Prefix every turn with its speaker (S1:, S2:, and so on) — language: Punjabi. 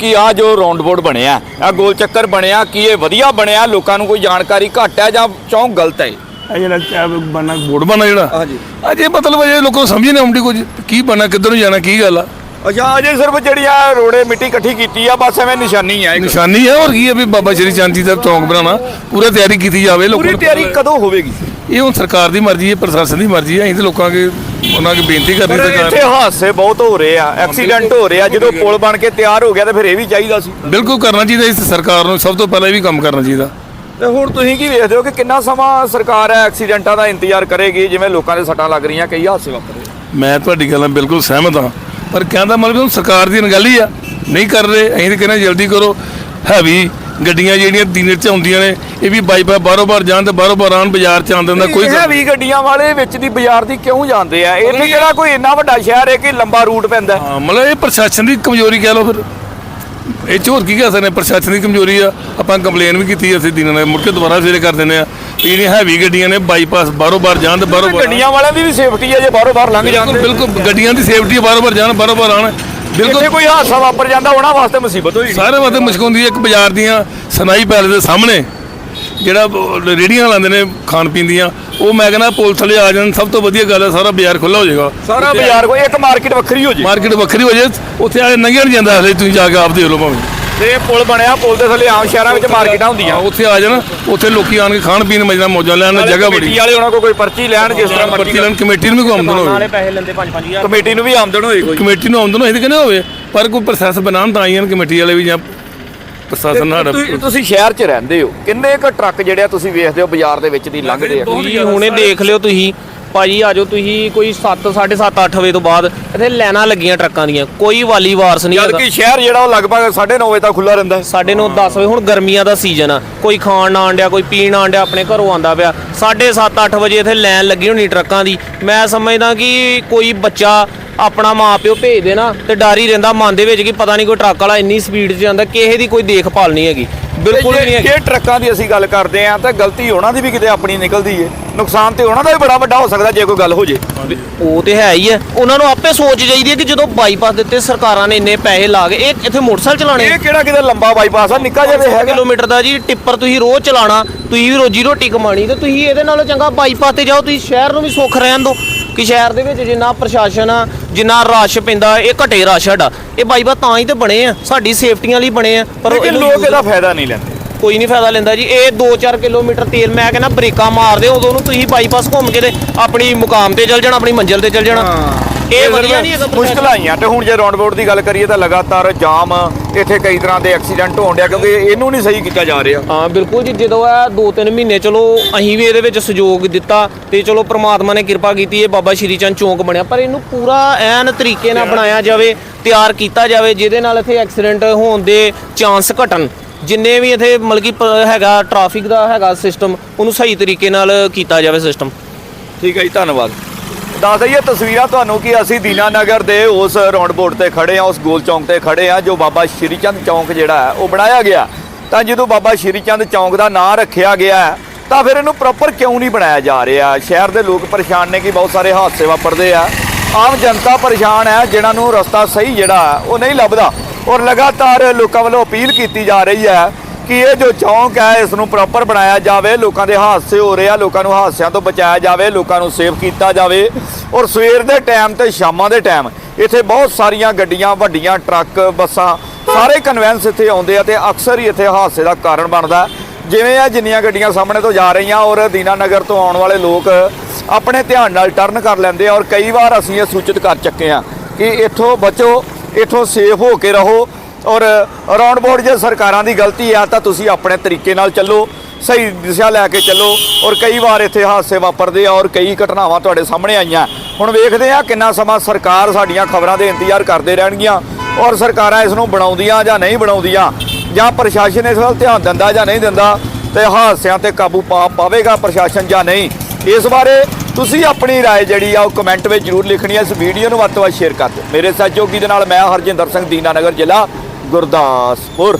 S1: ਕਿ ਆ ਜੋ ਰਾਉਂਡ ਬੋਰਡ ਬਣਿਆ ਆ ਗੋਲ ਚੱਕਰ ਬਣਿਆ ਕੀ ਇਹ ਵਧੀਆ ਬਣਿਆ ਲੋਕਾਂ ਨੂੰ ਕੋਈ ਜਾਣਕਾਰੀ ਘੱਟ ਹੈ ਜਾਂ ਚੌਂਕ ਗਲਤ ਹੈ?
S2: ਇਹ ਜਿਹੜਾ ਬਣਾ ਬੋਰਡ ਬਣਾ ਜਿਹੜਾ?
S1: ਹਾਂਜੀ।
S2: ਅਜੇ ਮਤਲਬ ਇਹ ਲੋਕਾਂ ਨੂੰ ਸਮਝ ਨਹੀਂ ਆਉਂਦੀ ਕੁਝ ਕੀ ਬਣਾ ਕਿੱਧਰ ਨੂੰ ਜਾਣਾ ਕੀ ਗੱਲ ਆ?
S1: ਅੱਛਾ ਅਜੇ ਸਿਰਫ ਜਿਹੜੀਆਂ ਰੋੜੇ ਮਿੱਟੀ ਇਕੱਠੀ ਕੀਤੀ ਆ ਬਸ ਐਵੇਂ ਨਿਸ਼ਾਨੀ ਆ ਇੱਕ।
S2: ਨਿਸ਼ਾਨੀ ਹੈ ਹੋਰ ਕੀ ਹੈ ਵੀ ਬਾਬਾ ਸ਼੍ਰੀ ਚੰਦ ਜੀ ਦਾ ਚੌਂਕ ਬਣਾਉਣਾ ਪੂਰਾ ਤਿਆਰੀ ਕੀਤੀ ਜਾਵੇ ਲੋਕਾਂ
S1: ਪੂਰੀ
S2: ਨੂੰ।
S1: ਤਿਆਰੀ ਕਦੋਂ ਹੋਵੇਗੀ?
S2: ਇਹ ਹੁਣ ਸਰਕਾਰ ਦੀ ਮਰਜ਼ੀ ਹੈ ਪ੍ਰਸ਼ਾਸਨ ਦੀ ਮਰਜ਼ੀ ਹੈ ਅਸੀਂ ਤੇ ਲੋਕਾਂ ਅੱਗੇ ਉਹਨਾਂ ਅੱਗੇ ਬੇਨਤੀ ਕਰਨੀ
S1: ਪਰ
S2: ਸਰਕਾਰ
S1: ਇੱਥੇ ਹਾਦਸੇ ਬਹੁਤ ਹੋ ਰਹੇ ਆ ਐਕਸੀਡੈਂਟ ਹੋ ਰਹੇ ਆ ਜਦੋਂ ਪੁਲ ਬਣ ਕੇ ਤਿਆਰ ਹੋ ਗਿਆ ਤਾਂ ਫਿਰ ਇਹ ਵੀ ਚਾਹੀਦਾ ਸੀ।
S2: ਬਿਲਕੁਲ ਕਰਨਾ ਚਾਹੀਦਾ ਇਸ ਸਰਕਾਰ ਨੂੰ ਸਭ ਤੋਂ ਪਹਿਲਾਂ ਇਹ ਵੀ ਕੰਮ ਕਰਨਾ ਚਾਹੀਦਾ।
S1: ਤੇ ਹੁਣ ਤੁਸੀਂ ਕੀ ਵੇਖਦੇ ਹੋ ਕਿ ਕਿੰਨਾ ਸਮਾਂ ਸਰਕਾਰ ਹੈ ਐਕਸੀਡੈਂਟਾਂ ਦਾ ਇੰਤਜ਼ਾਰ ਕਰੇਗੀ ਜਿਵੇਂ ਲੋਕਾਂ ਦੇ ਸੱਟਾਂ ਲੱਗ ਰਹੀਆਂ ਕਈ ਹਾਦਸੇ ਵਾਪਰ। ਰਹੇ
S2: ਮੈਂ ਤੁਹਾਡੀ ਗੱਲ ਨਾਲ ਬਿਲਕੁਲ ਸਹਿਮਤ ਹਾਂ ਪਰ ਕਹਿੰਦਾ ਮਤਲਬ ਸਰਕਾਰ ਦੀ ਗੱਲ ਹੀ ਆ ਨਹੀਂ ਕਰ ਰਹੇ ਅਸੀਂ ਤਾਂ ਕਹਿੰਦੇ ਜਲਦੀ ਕਰੋ ਹੈਵੀ ਗੱਡੀਆਂ ਜਿਹੜੀਆਂ ਦਿਨੇ ਚ ਆਉਂਦੀਆਂ ਨੇ ਇਹ ਵੀ ਬਾਈਪਾਸ ਬਾਰੋ ਬਾਰ ਜਾਣ ਤੇ ਬਾਰੋ ਬਾਰ ਆਉਣ ਬਾਜ਼ਾਰ ਚ ਆਉਂਦੇ ਦਾ ਕੋਈ
S1: ਕੋਈ ਹੈਵੀ ਗੱਡੀਆਂ ਵਾਲੇ ਵਿੱਚ ਦੀ ਬਾਜ਼ਾਰ ਦੀ ਕਿਉਂ ਜਾਂਦੇ ਆ? ਇੱਥੇ ਕਿਹੜਾ ਕੋਈ ਇੰਨਾ ਵੱਡਾ ਸ਼ਹਿਰ ਹੈ ਕਿ ਲੰਬਾ ਰੂਟ ਪੈਂਦਾ ਹੈ?
S2: ਮਤਲਬ ਇਹ ਪ੍ਰਸ਼ਾਸਨ ਦੀ ਕਮਜ਼ੋਰੀ ਕਹਿ ਲਓ ਫਿਰ। ਇਹ ਹੋਰ ਕੀ ਕਹਿ ਸਕਦੇ ਹਾਂ? ਪ੍ਰਸ਼ਾਸਨ ਦੀ ਕਮਜ਼ੋਰੀ ਆ ਆਪਾਂ ਕੰਪਲੇਨ ਵੀ ਕੀਤੀ ਅਸੀਂ ਦਿਨਾਂ ਨੇ ਮੁੜ ਕੇ ਦੁਬਾਰਾ ਸਵੇਰੇ ਕਰ ਦਿੰਦੇ ਆ। ਵੀ ਜਿਹੜੀਆਂ ਹੈਵੀ ਗੱਡੀਆਂ ਨੇ ਬਾਈਪਾਸ ਬਾਰੋ ਬਾਰ ਜਾਣ ਤੇ ਬਾਰੋ ਬਾਰ
S1: ਗੱਡੀਆਂ ਵਾਲਿਆਂ ਦੀ ਵੀ ਸੇਫਟੀ ਹੈ ਜੇ ਬਾਹਰੋਂ ਬਾਹਰ ਲੰਘ ਜਾਂਦੇ।
S2: ਬਿਲਕੁਲ ਗੱਡੀਆਂ ਦੀ ਸੇਫਟੀ ਬਾਰੋ ਬਾਰ ਜਾਣ ਬਾਰੋ ਬਾਰ
S1: ਇੱਥੇ
S2: ਬਿਲਕੁਲ।
S1: ਕੋਈ ਹਾਦਸਾ ਵਾਪਰ ਜਾਂਦਾ ਉਹਨਾਂ ਵਾਸਤੇ ਮੁਸੀਬਤ ਹੋਈ
S2: ਸਾਰੇ ਵਾਸਤੇ ਮੁਸ਼ਕ ਹੁੰਦੀ ਹੈ ਇੱਕ ਬਾਜ਼ਾਰ ਦੀਆਂ ਸਨਾਈ ਪੈਲਸ ਦੇ ਸਾਹਮਣੇ ਜਿਹੜਾ ਉਹ ਰੇਹੜੀਆਂ ਲਾਉਂਦੇ ਨੇ ਖਾਣ ਪੀਣ ਦੀਆਂ ਉਹ ਮੈਂ ਕਹਿੰਦਾ ਪੁਲਿਸ ਥੱਲੇ ਆ ਜਾਣ ਸਭ ਤੋਂ ਵਧੀਆ ਗੱਲ ਹੈ ਸਾਰਾ ਬਾਜ਼ਾਰ ਖੁੱਲਾ ਹੋ ਜਾਏਗਾ।
S1: ਸਾਰਾ ਬਾਜ਼ਾਰ ਕੋਈ ਇੱਕ ਮਾਰਕੀਟ ਵੱਖਰੀ ਹੋ ਜੇ।
S2: ਮਾਰਕੀਟ ਵੱਖਰੀ ਹੋ ਜਾਏ ਉੱਥੇ ਆਲੇ ਲੰਘਿਆ ਨਹੀਂ ਜਾਂਦਾ ਹਲੇ ਤੁਸੀਂ ਜਾ ਕੇ ਆਪ ਦੇਖ ਲਓ ਭਾਵੇਂ।
S1: ਤੇ ਪੁਲ ਬਣਿਆ ਪੁਲ ਦੇ ਥੱਲੇ ਆਮ ਸ਼ਹਿਰਾਂ ਵਿੱਚ ਮਾਰਕੀਟਾਂ ਹੁੰਦੀਆਂ।
S2: ਉੱਥੇ ਆ ਜਾਣ ਉੱਥੇ ਲੋਕੀ ਆਣ ਕੇ ਖਾਣ ਪੀਣ ਮਜਨਾ ਮੌਜਾਂ ਲੈਣ ਜਗ੍ਹਾ ਬੜੀ।
S1: ਵਾਲੇ ਉਹਨਾਂ ਕੋਲ ਕੋਈ ਪਰਚੀ ਲੈਣ ਜਿਸ ਤਰ੍ਹਾਂ
S2: ਪਰਚੀ ਲੈਣ ਕਮੇਟੀ ਨੂੰ ਵੀ ਕੋਈ ਆਮਦਨ ਹੋਵੇ।
S3: ਪੈਸੇ ਲੈਂਦੇ 5-5000
S1: ਕਮੇਟੀ ਨੂੰ ਵੀ ਆਮਦਨ ਹੋਈ ਕੋਈ।
S2: ਕਮੇਟੀ ਨੂੰ ਆਮਦਨ ਹੋਏ ਤੇ ਕਹਿੰਦੇ ਹੋਵੇ ਪਰ ਕੋਈ ਪ੍ਰੋਸੈਸ ਬਣਾਉਣ ਤਾਂ ਆਈਆਂ ਕਮੇਟੀ ਵਾਲੇ ਵੀ ਜਾਂ ਪ੍ਰਸ਼ਾਸਨ ਸਾਡਾ।
S1: ਤੁਸੀਂ- ਤੁਸੀਂ ਸ਼ਹਿਰ 'ਚ ਰਹਿੰਦੇ ਹੋ। ਕਿੰਨੇ ਕੁ ਟਰੱਕ ਜਿਹੜੇ ਆ ਤੁਸੀਂ ਵੇਖਦੇ ਹੋ ਬਾਜ਼ਾਰ ਦੇ ਵਿੱਚ ਦੀ ਲੰਘਦੇ ਆ?
S3: ਹੁਣੇ ਦੇਖ ਲਿਓ ਤੁਸੀਂ। ਭਾਜੀ ਆਜੋ ਤੁਸੀਂ ਕੋਈ 7 7:30 8 ਵਜੇ ਤੋਂ ਬਾਅਦ ਇੱਥੇ ਲੈਣਾ ਲੱਗੀਆਂ ਟਰੱਕਾਂ ਦੀਆਂ ਕੋਈ ਵਾਲੀ ਵਾਰਸ ਨਹੀਂ
S1: ਜਦ
S3: ਹੈਗਾ।
S1: ਕਿ ਸ਼ਹਿਰ ਜਿਹੜਾ ਉਹ ਲਗਭਗ 9:30 ਵਜੇ ਤੱਕ ਖੁੱਲਾ ਰਹਿੰਦਾ ਹੈ।
S3: ਸਾਡੇ ਨੂੰ 10 ਵਜੇ ਹੁਣ ਗਰਮੀਆਂ ਦਾ ਸੀਜ਼ਨ ਆ। ਕੋਈ ਖਾਣ ਨਾ ਆਂਡਿਆ ਕੋਈ ਪੀਣ ਆਂਡਿਆ ਆਪਣੇ ਘਰੋਂ ਆਂਦਾ ਪਿਆ। 7:30 8 ਵਜੇ ਇੱਥੇ ਲਾਈਨ ਲੱਗੀ ਹੋਣੀ ਟਰੱਕਾਂ ਦੀ। ਮੈਂ ਸਮਝਦਾ ਕਿ ਕੋਈ ਬੱਚਾ ਆਪਣਾ ਮਾਪਿਓ ਭੇਜ ਦੇ ਨਾ ਤੇ ਡਰ ਹੀ ਰਹਿੰਦਾ ਮਨ ਦੇ ਵਿੱਚ ਕਿ ਪਤਾ ਨਹੀਂ ਕੋਈ ਟਰੱਕ ਵਾਲਾ ਇੰਨੀ ਸਪੀਡ 'ਚ ਜਾਂਦਾ ਕਿਸੇ ਦੀ ਕੋਈ ਦੇਖਭਾਲ ਨਹੀਂ ਹੈਗੀ। ਬਿਲਕੁਲ ਨਹੀਂ ਹੈਗੀ।
S1: ਜੇ ਟਰੱਕਾਂ ਦੀ ਅਸੀਂ ਗੱਲ ਕਰਦੇ ਆ ਤਾਂ ਗਲਤੀ ਉਹਨਾਂ ਦੀ ਵੀ ਕਿਤੇ ਆਪਣੀ ਨਿਕਲਦੀ ਏ। ਨੁਕਸਾਨ ਤੇ ਉਹਨਾਂ ਦਾ ਵੀ ਬੜਾ ਵੱਡਾ ਹੋ ਸਕਦਾ ਜੇ ਕੋਈ ਗੱਲ ਹੋ ਜੇ।
S3: ਉਹ ਤੇ ਹੈ ਹੀ ਹੈ ਉਹਨਾਂ ਨੂੰ ਆਪੇ ਸੋਚ ਚਾਹੀਦੀ ਹੈ ਕਿ ਜਦੋਂ ਬਾਈਪਾਸ ਦਿੱਤੇ ਸਰਕਾਰਾਂ ਨੇ ਇੰਨੇ ਪੈਸੇ ਲਾ ਕੇ ਇਹ ਇੱਥੇ ਮੋਟਰਸਾਈਕਲ ਚਲਾਣੇ
S1: ਇਹ ਕਿਹੜਾ ਕਿਤੇ ਲੰਬਾ ਬਾਈਪਾਸ ਆ ਨਿੱਕਾ ਜਿਹਾ ਤੇ ਹੈਗਾ।
S3: ਕਿਲੋਮੀਟਰ ਦਾ ਜੀ ਟਿੱਪਰ ਤੁਸੀਂ ਰੋਜ਼ ਚਲਾਣਾ ਤੁਸੀਂ ਵੀ ਰੋਜੀ ਰੋਟੀ ਕਮਾਣੀ ਤੇ ਤੁਸੀਂ ਇਹਦੇ ਨਾਲੋਂ ਚੰਗਾ ਬਾਈਪਾਸ ਤੇ ਜਾਓ ਤੁਸੀਂ ਸ਼ਹਿਰ ਨੂੰ ਵੀ ਸੁੱਖ ਰਹਿਣ ਦਿਓ। ਕਿ ਸ਼ਹਿਰ ਦੇ ਵਿੱਚ ਜਿੰਨਾ ਪ੍ਰਸ਼ਾਸਨ ਆ ਜਿੰਨਾ ਰਸ਼ ਪੈਂਦਾ ਇਹ ਘਟੇ ਰਸ਼ ਸਾਡਾ। ਇਹ ਬਾਈਪਾਸ ਤਾਂ ਹੀ ਤੇ ਬਣੇ ਆ ਸਾਡੀ ਸੇਫਟੀਆਂ ਲਈ ਬਣੇ ਆ ਪਰ
S1: ਲੇਕਿਨ
S3: ਇਹਨੂੰ
S1: ਲੋਕ ਇਹਦਾ ਫਾਇਦਾ ਨਹੀਂ ਲੈਂਦੇ।
S3: ਕੋਈ ਨਹੀਂ ਫਾਇਦਾ ਲੈਂਦਾ ਜੀ। ਇਹ 2-4 ਕਿਲੋਮੀਟਰ ਤੇਲ ਮੈਂ ਕਹਿੰਦਾ ਬ੍ਰੇਕਾਂ ਮਾਰਦੇ ਉਦੋਂ ਨੂੰ ਤੁਸੀਂ ਬਾਈਪਾਸ ਘੁੰਮ ਕੇ ਤੇ ਆਪਣੀ ਮੁਕਾਮ ਤੇ ਚੱਲ ਜਾਣਾ ਆਪਣੀ ਮੰਜ਼ਿਲ ਤੇ ਚੱਲ ਜਾਣਾ। ਇਹ ਵਧੀਆ ਨਹੀਂ ਹੈਗਾ
S1: ਮੁਸ਼ਕਲ ਆਈਆਂ ਤੇ ਹੁਣ ਜੇ ਰਾਉਂਡ ਬੋਰਡ ਦੀ ਗੱਲ ਕਰੀਏ ਤਾਂ ਲਗਾਤਾਰ ਜਾਮ ਇੱਥੇ ਕਈ ਤਰ੍ਹਾਂ ਦੇ ਐਕਸੀਡੈਂਟ ਹੋਣ ਡਿਆ ਕਿਉਂਕਿ ਇਹਨੂੰ ਨਹੀਂ ਸਹੀ ਕੀਤਾ ਜਾ ਰਿਹਾ।
S3: ਹਾਂ ਬਿਲਕੁਲ ਜੀ ਜਦੋਂ ਇਹ 2-3 ਮਹੀਨੇ ਚਲੋ ਅਸੀਂ ਵੀ ਇਹਦੇ ਵਿੱਚ ਸਹਿਯੋਗ ਦਿੱਤਾ ਤੇ ਚਲੋ ਪ੍ਰਮਾਤਮਾ ਨੇ ਕਿਰਪਾ ਕੀਤੀ ਇਹ ਬਾਬਾ ਸ਼੍ਰੀ ਚੰਦ ਚੌਂਕ ਬਣਿਆ। ਪਰ ਇਹਨੂੰ ਪੂਰਾ ਐਨ ਤਰੀਕੇ ਨਾਲ ਬਣਾਇਆ ਜਾਵੇ ਤਿਆਰ ਕੀਤਾ ਜਾਵੇ ਜਿਹਦੇ ਨਾਲ ਇੱਥੇ ਐਕਸੀਡੈਂਟ ਹੋਣ ਦੇ ਚਾਂਸ ਘਟਣ। ਜਿੰਨੇ ਵੀ ਇੱਥੇ ਮਤਲਬ ਕਿ ਪ- ਹੈਗਾ ਟ੍ਰੈਫਿਕ ਦਾ ਹੈਗਾ ਸਿਸਟਮ ਉਹਨੂੰ ਸਹੀ ਤਰੀਕੇ ਨਾਲ ਕੀਤਾ ਜਾਵੇ ਸਿਸਟਮ
S1: ਠੀਕ ਹੈ ਜੀ ਧੰਨਵਾਦ। ਦੱਸ ਦਈਏ, ਤਸਵੀਰਾਂ ਤੁਹਾਨੂੰ ਕਿ ਅਸੀਂ ਦੀਨਾਨਗਰ ਦੇ ਉਸ ਰਾਉਂਡ ਬੋਰਡ ਤੇ ਖੜੇ ਆ, ਉਸ ਗੋਲ ਚੌਂਕ ਤੇ ਖੜੇ ਆ, ਜੋ ਬਾਬਾ ਸ਼੍ਰੀ ਚੰਦ ਚੌਂਕ ਜਿਹੜਾ ਹੈ, ਉਹ ਬਣਾਇਆ ਗਿਆ। ਤਾਂ ਜਦੋਂ ਬਾਬਾ ਸ਼੍ਰੀ ਚੰਦ ਚੌਂਕ ਦਾ ਨਾਂ ਰੱਖਿਆ ਗਿਆ ਤਾਂ ਫਿਰ ਇਹਨੂੰ ਪ੍ਰੋਪਰ ਕਿਉਂ ਨਹੀਂ ਬਣਾਇਆ ਜਾ ਰਿਹਾ? ਸ਼ਹਿਰ ਦੇ ਲੋਕ ਪਰੇਸ਼ਾਨ ਨੇ ਕਿ ਬਹੁਤ ਸਾਰੇ ਹਾਦਸੇ ਵਾਪਰਦੇ ਆ। ਆਮ ਜਨਤਾ ਪਰੇਸ਼ਾਨ ਹੈ, ਜਿਨ੍ਹਾਂ ਨੂੰ ਰਸਤਾ ਸਹੀ ਜਿਹੜਾ ਉਹ ਨਹੀਂ ਲੱਭਦਾ। ਔਰ ਲਗਾਤਾਰ ਲੋਕਾਂ ਵੱਲੋਂ ਅਪੀਲ ਕੀਤੀ ਜਾ ਰਹੀ ਹੈ ਕਿ ਇਹ ਜੋ ਚੌਂਕ ਹੈ ਇਸ ਨੂੰ ਪ੍ਰੋਪਰ ਬਣਾਇਆ ਜਾਵੇ, ਲੋਕਾਂ ਦੇ ਹਾਦਸੇ ਹੋ ਰਹੇ ਆ, ਲੋਕਾਂ ਨੂੰ ਹਾਦਸਿਆਂ ਤੋਂ ਬਚਾਇਆ ਜਾਵੇ, ਲੋਕਾਂ ਨੂੰ ਸੇਫ ਕੀਤਾ ਜਾਵੇ। ਔਰ ਸਵੇਰ ਦੇ ਟਾਈਮ ਤੇ ਸ਼ਾਮਾਂ ਦੇ ਟਾਈਮ ਇੱਥੇ ਬਹੁਤ ਸਾਰੀਆਂ ਗੱਡੀਆਂ, ਵੱਡੀਆਂ ਟਰੱਕ, ਬੱਸਾਂ, ਸਾਰੇ ਕਨਵੈਂਸ ਇੱਥੇ ਆਉਂਦੇ ਆ ਤੇ ਅਕਸਰ ਹੀ ਇੱਥੇ ਹਾਦਸੇ ਦਾ ਕਾਰਨ ਬਣਦਾ ਜਿਵੇਂ ਆ ਜਿੰਨੀਆਂ ਗੱਡੀਆਂ ਸਾਹਮਣੇ ਤੋਂ ਜਾ ਰਹੀਆਂ ਔਰ ਦੀਨਾਨਗਰ ਤੋਂ ਆਉਣ ਵਾਲੇ ਲੋਕ ਆਪਣੇ ਧਿਆਨ ਨਾਲ ਟਰਨ ਕਰ ਲੈਂਦੇ ਔਰ ਕਈ ਵਾਰ ਅਸੀਂ ਇਹ ਸੂਚਿਤ ਕਰ ਚੱਕੇ ਆ ਕਿ ਇੱਥੋਂ ਬਚੋ, ਇੱਥੋਂ ਸੇਫ ਹੋ ਕੇ ਰਹੋ। ਔਰ ਰਾਉਂਡ ਬੋਰਡ ਜੇ ਸਰਕਾਰਾਂ ਦੀ ਗਲਤੀ ਆ ਤਾਂ ਤੁਸੀਂ ਆਪਣੇ ਤਰੀਕੇ ਨਾਲ ਚੱਲੋ ਸਹੀ ਦਿਸ਼ਾ ਲੈ ਕੇ ਚੱਲੋ ਔਰ ਕਈ ਵਾਰ ਇੱਥੇ ਹਾਦਸੇ ਵਾਪਰਦੇ ਆ ਔਰ ਕਈ ਘਟਨਾਵਾਂ ਤੁਹਾਡੇ ਸਾਹਮਣੇ ਆਈਆਂ ਹੁਣ ਵੇਖਦੇ ਆ ਕਿੰਨਾ ਸਮਾਂ ਸਰਕਾਰ ਸਾਡੀਆਂ ਖਬਰਾਂ ਦੇ ਇੰਤਜ਼ਾਰ ਕਰਦੇ ਰਹਿਣਗੀਆਂ ਔਰ ਸਰਕਾਰਾਂ ਇਸ ਨੂੰ ਬਣਾਉਂਦੀਆਂ ਜਾਂ ਨਹੀਂ ਬਣਾਉਂਦੀਆਂ ਜਾਂ ਪ੍ਰਸ਼ਾਸਨ ਇਸ ਵੱਲ ਧਿਆਨ ਦਿੰਦਾ ਜਾਂ ਨਹੀਂ ਦਿੰਦਾ ਤੇ ਹਾਦਸਿਆਂ ਤੇ ਕਾਬੂ ਪਾ ਪਾਵੇਗਾ ਪ੍ਰਸ਼ਾਸਨ ਜਾਂ ਨਹੀਂ ਇਸ ਬਾਰੇ ਤੁਸੀਂ ਆਪਣੀ رائے ਜਿਹੜੀ ਆ ਉਹ ਕਮੈਂਟ ਵਿੱਚ ਜਰੂਰ ਲਿਖਣੀ ਹੈ ਇਸ ਵੀਡੀਓ ਨੂੰ ਵੱਧ ਤੋਂ ਵੱਧ ਸ਼ੇਅਰ ਕਰ ਦਿਓ ਮੇਰੇ ਸਹਿਯੋਗੀ ਦੇ ਨਾਲ ਮੈਂ ਹਰਜਿੰਦਰ ਸਿੰਘ ਦੀਨਾਨਗਰ ਜ਼ਿਲ੍ਹਾ ਗੁਰਦਾਸਪੁਰ।